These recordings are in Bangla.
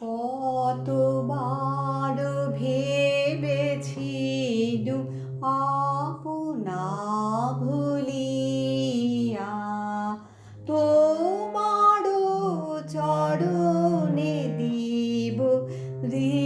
কতবার ভেবেছিল আপনা ভুলিয়া? তোমার চরণে দিব হৃদয়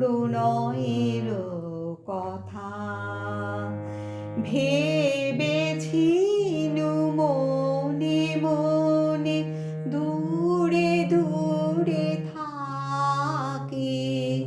প্রণয়ের কথা। ভেবেছিনু মনে মনে দূরে দূরে থাকে।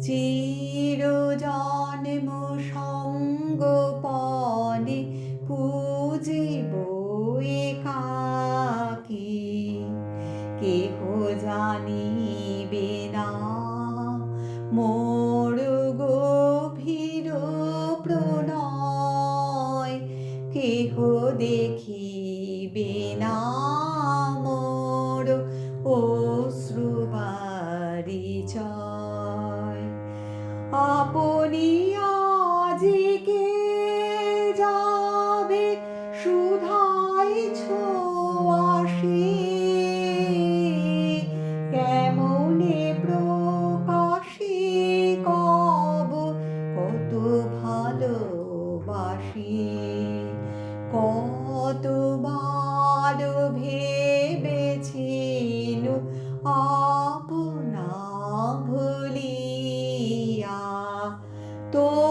চির জন্ম সঙ্গপনে পুজিব একাকী। কেহ জানিবে না মোর গভীর প্রণয়, কেহ দেখিবে না ও অশ্রুবারি জয়। আপনি আজকে যাবে, সুধাই ছোয়াশে কেমন todo